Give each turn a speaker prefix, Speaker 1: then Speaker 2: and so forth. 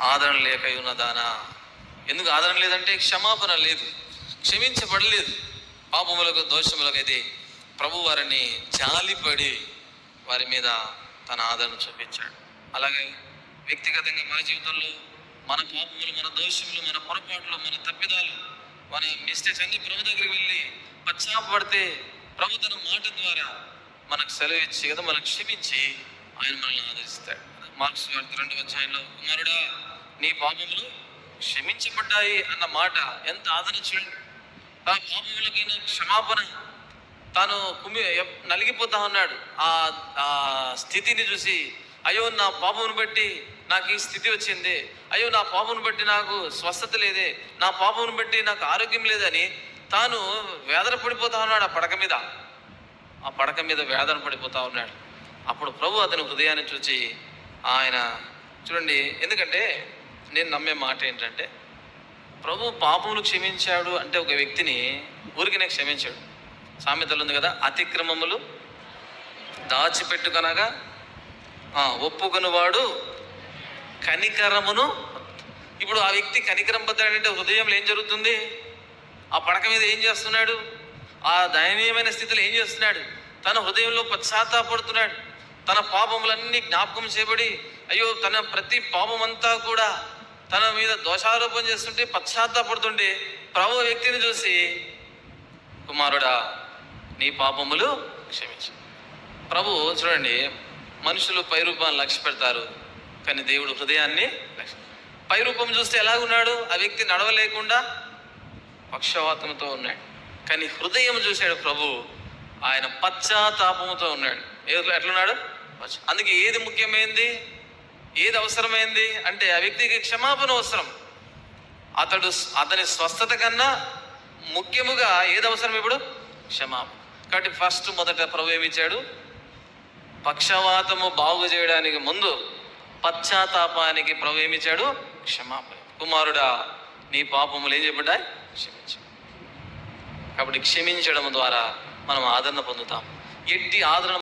Speaker 1: ఆదరణ లేక ఉన్నదానా ఎందుకు ఆదరణ లేదంటే క్షమాపణ లేదు. క్షమించబడలేదు. పాపములకు దోషములకు అయితే ప్రభు వారిని జాలిపడి వారి మీద తన ఆదరణ చూపించాడు. అలాగే వ్యక్తిగతంగా మన జీవితంలో మన పాపములు మన దోషములు మన పొరపాట్లు మన తప్పిదాలు మన మిస్టేక్స్ అన్ని ప్రభు దగ్గరికి వెళ్ళి పశ్చాపడితే ప్రభు తన మాట ద్వారా మనకు సెలవు ఇచ్చి కదా మనకు క్షమించి ఆయన మనల్ని ఆదరిస్తాడు. మార్క్స్ వార్త రెండు అధ్యాయంలో కుమారుడా నీ పాపములు క్షమించబడ్డాయి అన్న మాట ఎంత ఆదరణ చూడండి ఆ పాపములకైన క్షమాపణ తాను కుమి నలిగిపోతా ఉన్నాడు. ఆ ఆ స్థితిని చూసి అయ్యో నా పాపమును బట్టి నాకు ఈ స్థితి వచ్చింది. అయ్యో నా పాపమును బట్టి నాకు స్వస్థత లేదే. నా పాపమును బట్టి నాకు ఆరోగ్యం లేదని తాను వేదన పడిపోతా ఉన్నాడు ఆ పడక మీద. ఆ పడక మీద వేదన పడిపోతా ఉన్నాడు. అప్పుడు ప్రభు అతని హృదయాన్ని చూచి ఆయన చూడండి ఎందుకంటే నేను నమ్మే మాట ఏంటంటే ప్రభు పాపములు క్షమించాడు అంటే ఒక వ్యక్తిని ఊరికినే క్షమించాడు. సామెతలు ఉంది కదా అతిక్రమములు దాచిపెట్టుకొనగా ఆ, ఒప్పుకొనివాడు కనికరమును ఇప్పుడు ఆ వ్యక్తి కనికరం పొందాడంటే హృదయంలో ఏం జరుగుతుంది? ఆ పడక మీద ఏం చేస్తున్నాడు? ఆ దయనీయమైన స్థితిలో ఏం చేస్తున్నాడు? తన హృదయంలో పశ్చాత్తాపడుతున్నాడు. తన పాపములన్నీ జ్ఞాపకం చేయబడి అయ్యో తన ప్రతి పాపమంతా కూడా తన మీద దోషారోపణ చేస్తుంటే పశ్చాత్తాపడుతుంటే ప్రభు వ్యక్తిని చూసి కుమారుడా నీ పాపములు క్షమించు. ప్రభు చూడండి మనుషులు పై రూపాన్ని లక్ష్య పెడతారు కానీ దేవుడు హృదయాన్ని లక్ష్య పై రూపం చూస్తే ఎలాగున్నాడు? ఆ వ్యక్తి నడవలేకుండా పక్షవాతంతో ఉన్నాడు. కానీ హృదయం చూశాడు ప్రభు ఆయన పశ్చాత్తాపంతో ఉన్నాడు. ఎట్లున్నాడు? అందుకే ఏది ముఖ్యమైంది? ఏది అవసరమైంది? అంటే ఆ వ్యక్తికి క్షమాపణ అవసరం. అతడు అతని స్వస్థత కన్నా ముఖ్యముగా ఏది అవసరం ఇప్పుడు? క్షమాపణ. కాబట్టి ఫస్ట్ మొదట ప్రభు ఏమిచ్చాడు పక్షవాతము బాగు చేయడానికి ముందు పశ్చాత్తాపానికి ప్రభు ఏమిచ్చాడు క్షమాపణ. కుమారుడా నీ పాపములు ఏం చెప్పడా క్షమించు. కాబట్టి క్షమించడం ద్వారా మనం ఆదరణ పొందుతాం. ఎట్టి ఆదరణ